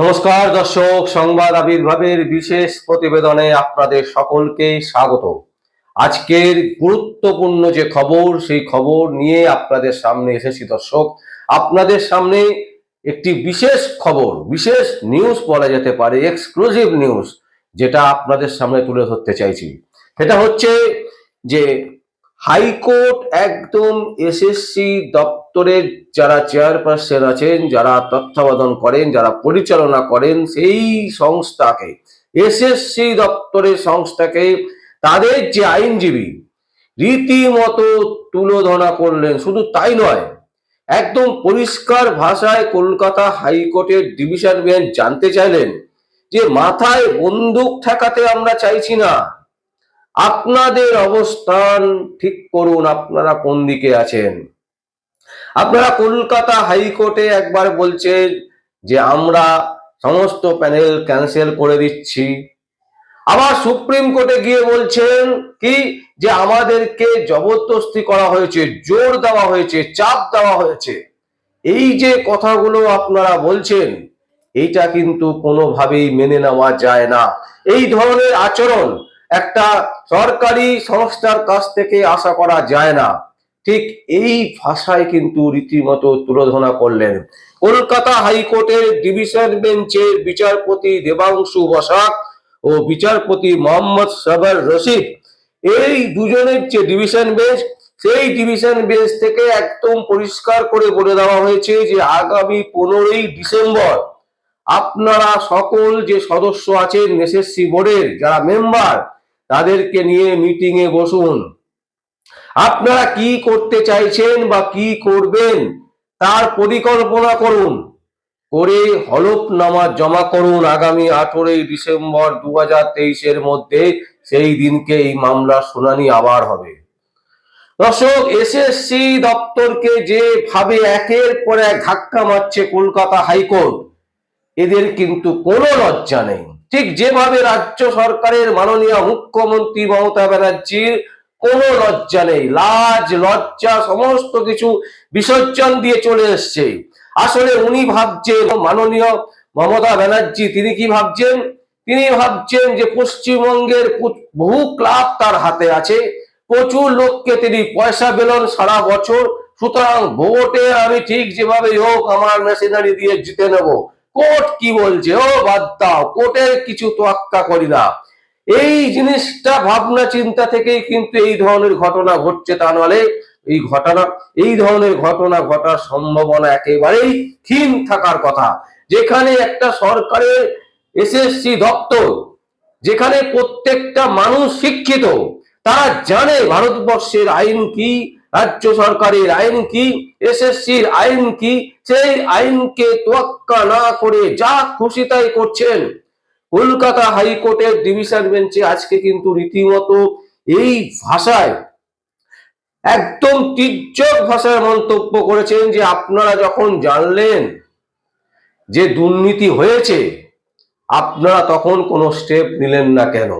নমস্কার, দর্শক, সংবাদ আবির্ভাবের বিশেষ প্রতিবেদনে আপনাদের সকলকে স্বাগত। আজকের গুরুত্বপূর্ণ যে খবর, সেই খবর নিয়ে আপনাদের সামনে এসেছি, দর্শক। আপনাদের সামনে একটি বিশেষ খবর, বিশেষ নিউজ বলা যেতে পারে এক্সক্লুসিভ নিউজ যেটা আপনাদের সামনে তুলে ধরতে চাইছি। সেটা হচ্ছে যে হাইকোর্ট একদম এসএসসি দপ্তরের যারা চেয়ারপারসন আছেন, যারা তত্ত্বাবধান করেন, যারা পরিচালনা করেন, সেই সংস্থাকে এসএসসি দপ্তরের সংস্থাকে তাদের যে আইনজীবী রীতিমতো তুলোধনা করলেন, শুধু তাই নয়, একদম পরিষ্কার ভাষায় কলকাতা হাইকোর্টের ডিভিশন বেঞ্চ জানতে চাইলেন যে, মাথায় বন্দুক ঠেকাতে আমরা চাইছি না। আপনাদের অবস্থান ঠিক করুন, আপনারা কোন দিকে আছেন? আপনারা কলকাতা হাইকোর্টে একবার বলছেন যে আমরা সমস্ত প্যানেল ক্যান্সেল করে দিচ্ছি। আবার সুপ্রিম কোর্টে গিয়ে বলছেন কি যে আমাদেরকে জবরদস্তি করা হয়েছে, জোর দেওয়া হয়েছে, চাপ দেওয়া হয়েছে। এই যে কথাগুলো আপনারা বলছেন, এইটা কিন্তু কোনোভাবেই মেনে নেওয়া যায় না। এই ধরনের আচরণ একটা সরকারি সংস্থার কাছ থেকে আশা করা যায় না। ঠিক এই ভাষায় কিন্তু রীতিমতো তুলোধনা করলেন। কলকাতা হাইকোর্টের ডিভিশন বেঞ্চের বিচারপতি দেবাংশু বসাক ও বিচারপতি মোহাম্মদ সাবার রশিদ। এই দুজনের যে ডিভিশন বেঞ্চ, সেই ডিভিশন বেঞ্চ থেকে একদম পরিষ্কার করে বলে দেওয়া হয়েছে যে আগামী পনেরোই ডিসেম্বর আপনারা সকল যে সদস্য আছেন, এসএসসি বোর্ডের যারা মেম্বার তাদেরকে নিয়ে মিটিং এ বসুন। আপনারা কি করতে চাইছেন বা কি করবেন তার পরিকল্পনা করুন। করে হলফনামা জমা করুন আগামী আঠেরোই ডিসেম্বর দু হাজার তেইশের মধ্যে, সেই দিনকে এই মামলার শুনানি আবার হবে। দর্শক, এসএসসি দপ্তরকে যেভাবে একের পর এক ধাক্কা মারছে কলকাতা হাইকোর্ট, এদের কিন্তু কোনো লজ্জা নেই। ঠিক যেভাবে রাজ্য সরকারের মাননীয় মুখ্যমন্ত্রী মমতা ব্যানার্জির কোনো লজ্জা নেই, লাজ, লজ্জা, সমস্ত কিছু বিসর্জন দিয়ে চলে এসছে। আসলে উনি ভাবছেন, মাননীয় মমতা ব্যানার্জি, তিনি কি ভাবছেন? তিনি ভাবছেন যে পশ্চিমবঙ্গের বহু ক্লাব তার হাতে আছে, প্রচুর লোককে তিনি পয়সা পেলেন সারা বছর, সুতরাং ভোটে আমি ঠিক যেভাবে হোক আমার মেশিনারি দিয়ে জিতে নেব। কোর্ট কি বলছে? ও বাদ দাও, কোর্টের কিছু তোয়াক্কা করি না। এই জিনিসটা ভাবনা চিন্তা থেকেই কিন্তু এই ধরনের ঘটনা ঘটছে তা নাহলে এই ঘটনা, এই ধরনের ঘটনা ঘটার সম্ভাবনা একেবারেই ক্ষীণ থাকার কথা। যেখানে একটা সরকারের এসএসসি দপ্তর, যেখানে প্রত্যেকটা মানুষ শিক্ষিত, তারা জানে ভারতবর্ষের আইন কি রাজ্য সরকারের আইন কি? এসএসসির আইন কি? সেই আইনকে তোয়াক্কা না করে যা খুশি তাই করছেন। কলকাতা হাইকোর্টের ডিভিশন বেঞ্চে আজকে কিন্তু রীতিমতো এই ভাষায় একদম তীর্যক ভাষায় মন্তব্য করেছেন যে আপনারা যখন জানলেন যে দুর্নীতি হয়েছে, আপনারা তখন কোনো স্টেপ নিলেন না কেন?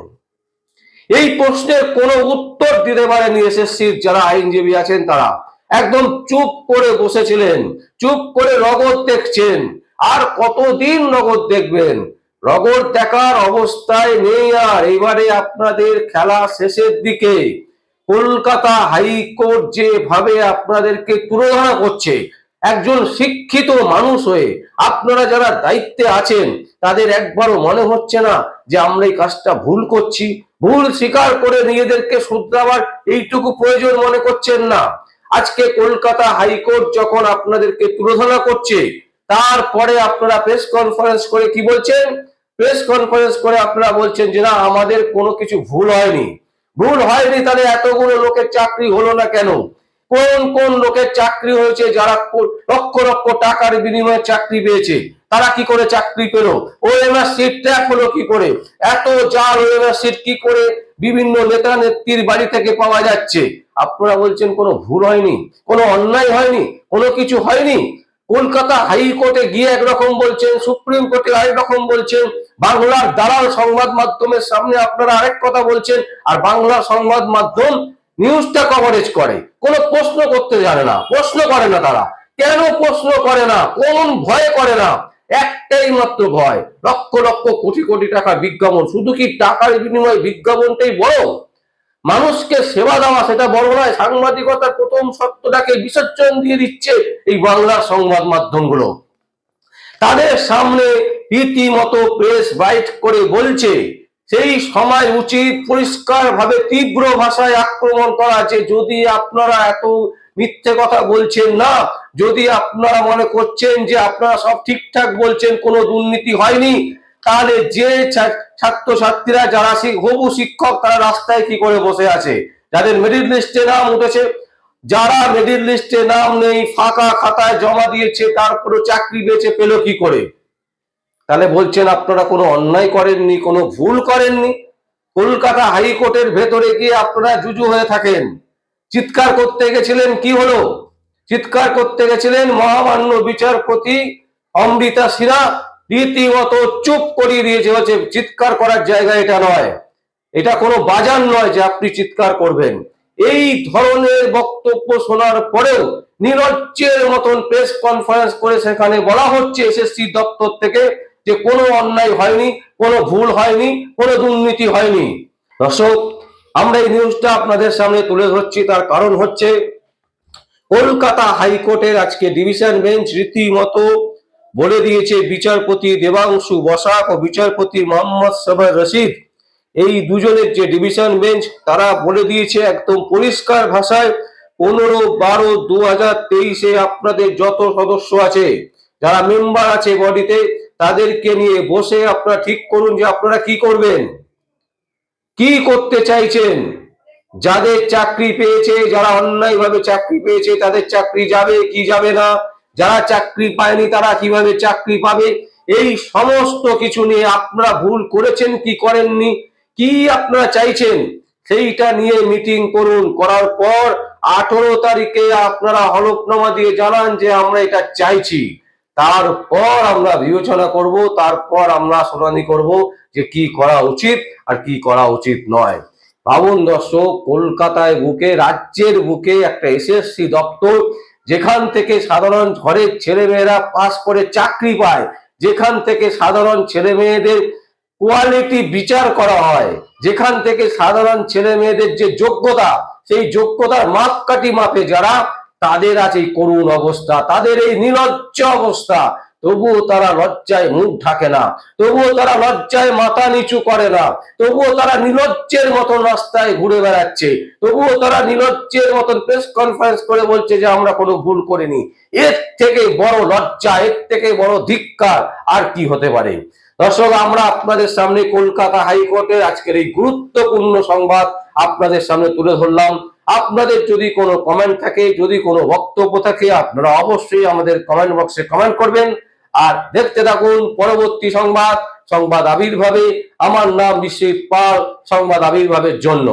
এই প্রশ্নের কোনো উত্তর দিতে পারেনি এসএসসির যারা আইনজীবী আছেন তারা। একদম চুপ করে বসেছিলেন, চুপ করে নগদ দেখছেন, আর কতদিন নগদ দেখবেন? নগদ দেখার অবস্থায় নেই আর, এবারে আপনাদের খেলা শেষের দিকে। কলকাতা হাইকোর্ট যেভাবে আপনাদেরকে তুলনা করছে একজন শিক্ষিত মানুষ হয়ে আপনারা যারা দায়িত্বে আছেন, তাদের একবারও মনে হচ্ছে না যে আমরা এই কাজটা ভুল করছি। ভুল স্বীকার করে নিজেদেরকে শুধরাবার এইটুকু প্রয়োজন মনে করছেন না। আজকে কলকাতা হাইকোর্ট যখন আপনাদেরকে তুলোধনা করছে, তারপরে আপনারা প্রেস কনফারেন্স করে কি বলছেন? প্রেস কনফারেন্স করে আপনারা বলছেন যে না, আমাদের কোনো কিছু ভুল হয়নি। ভুল হয়নি তাহলে এতগুলো লোকের চাকরি হলো না কেন? কোন কোন লোকের চাকরি হয়েছে যারা লক্ষ লক্ষ টাকার বিনিময়ে চাকরি পেয়েছে? তারা কি করে চাকরি পেল? ওএমআর হলো কি করে? এত জাল ওএমআর কি করে বিভিন্ন নেতা নেত্রীর বাড়ি থেকে পাওয়া যাচ্ছে? আপনারা বলছেন কোনো ভুল হয়নি, কোনো অন্যায় হয়নি, কোনো কিছু হয়নি? কলকাতা হাইকোর্টে গিয়ে একরকম বলছেন, সুপ্রিম কোর্টে আরেক রকম বলছেন, বাংলার দালাল সংবাদ মাধ্যমের সামনে আপনারা আরেক কথা বলছেন, আর বাংলা সংবাদ মাধ্যম নিউজটা কভারেজ করে। কোনো প্রশ্ন করতে জানে না। প্রশ্ন করে না তারা। কেন প্রশ্ন করে না? কোন ভয়ে করে না? একটাই মাত্র ভয়। লক্ষ লক্ষ কোটি কোটি টাকা বিজ্ঞাপন। শুধু কি টাকার বিনিময়ে বিজ্ঞাপনটাই বড়? মানুষকে সেবা দেওয়া সেটা বড় নয়। সাংবাদিকতার প্রথম সত্যটাকে বিসর্জন দিয়ে দিচ্ছে এই বাংলার সংবাদ মাধ্যমগুলো। তাদের সামনে রীতিমতো প্রেস বাইট করে বলছে সেই সময় উচিত পরিষ্কার ভাবে তীব্র ভাষায় আক্রমণ করা যে যদি আপনারা এত মিথ্যে কথা বলছেন না, যদি আপনারা মনে করছেন যে আপনারা সব ঠিকঠাক বলছেন, কোনো দুর্নীতি হয়নি, তাহলে যে ছা- ছাত্রছাত্রীরা যারা হবু শিক্ষক, তারা রাস্তায় কি করে বসে আছে? যাদের মেরিট লিস্টে নাম উঠেছে, যারা মেরিট লিস্টে নাম নেই, ফাঁকা খাতায় জমা দিয়েছে তারপরে চাকরি বেঁচে পেল কি করে? তাহলে বলছেন আপনারা কোনো অন্যায় করেননি, কোনো ভুল করেননি? কলকাতা হাইকোর্টের ভেতরে গিয়ে আপনারা জুজু হয়ে থাকেন। চিৎকার করতে গেছিলেন, কি হলো? চিৎকার করতে গেছিলেন মহামান্য বিচারপতি অমৃতা সিনহা, রীতিমতো চুপ করিয়ে দিয়েছে হচ্ছে চিৎকার করার জায়গা এটা নয়। এটা কোনো বাজার নয় যে আপনি চিৎকার করবেন। এই ধরনের বক্তব্য শোনার পরেও নিরজ্জের মতন প্রেস কনফারেন্স করে সেখানে বলা হচ্ছে, এসএসসি দপ্তর থেকে যে কোনো অন্যায় হয়নি, কোনো ভুল হয়নি, কোনো দুর্নীতি হয়নি। দর্শক, আমরা এই নিউজটা আপনাদের সামনে তুলে ধরছি, তার কারণ হচ্ছে কলকাতা হাইকোর্টের আজকে ডিভিশন বেঞ্চ রীতিমতো বলে দিয়েছে বিচারপতি দেবাংশু বসাক ও বিচারপতি মোহাম্মদ সবার রশিদ। এই দুজনের যে ডিভিশন বেঞ্চ তারা বলে দিয়েছে একদম পরিষ্কার ভাষায়, পনেরো বারো দু হাজার তেইশে আপনাদের যত সদস্য আছে, যারা মেম্বার আছে বডিতে তাদেরকে নিয়ে বসে আপনারা ঠিক করুন যে আপনারা কি করবেন। কি করতে চাইছেন? যাদের চাকরি পেয়েছে, যারা অন্যায়ভাবে চাকরি পেয়েছে, তাদের চাকরি যাবে কি যাবে না? যারা চাকরি পায়নি, তারা কীভাবে চাকরি পাবে? এই সমস্ত কিছু নিয়ে আপনারা ভুল করেছেন, কি করেননি? কি আপনারা চাইছেন? সেইটা নিয়ে মিটিং করুন। করার পর আঠারো তারিখে আপনারা হলফনামা দিয়ে জানান যে আমরা এটা চাইছি। তারপর আমরা বিবেচনা করব, তারপর আমরা শুনানি করব যে কি করা উচিত আর কি করা উচিত নয়। ভাবুন দর্শক, কলকাতায় বুকে, রাজ্যের বুকে একটা এসএসসি দপ্তর, যেখান থেকে সাধারণ ঘরের ছেলেমেয়েরা পাস করে চাকরি পায়, যেখান থেকে সাধারণ ছেলে মেয়েদের কোয়ালিটি বিচার করা হয়, যেখান থেকে সাধারণ ছেলে মেয়েদের যে যোগ্যতা, সেই যোগ্যতার মাপকাঠি মাপে যারা তাদের আছে করুণ অবস্থা, তাদের এই নিলজ্জ অবস্থা। তবুও তারা লজ্জায় মুখ ঢাকে না, তবুও তারা লজ্জায় মাথা নিচু করে না, তবুও তারা নিলজ্জের মতন রাস্তায় ঘুরে বেড়াচ্ছে, তবুও তারা নিলজ্জের মতন প্রেস কনফারেন্স করে বলছে যে আমরা কোনো ভুল করিনি। এর থেকে বড় লজ্জা, এর থেকে বড় ধিক্কার আর কি হতে পারে? দর্শক, আমরা আপনাদের সামনে কলকাতা হাইকোর্টের আজকের এই গুরুত্বপূর্ণ সংবাদ আপনাদের সামনে তুলে ধরলাম। আপনাদের যদি কোনো কমেন্ট থাকে, যদি কোনো বক্তব্য থাকে, আপনারা অবশ্যই আমাদের কমেন্ট বক্সে কমেন্ট করবেন। আর দেখতে থাকুন পরবর্তী সংবাদ সংবাদ আবির্ভাবে। আমার নাম বিশ্বজিৎ পাল, সংবাদ আবির্ভাবের জন্য।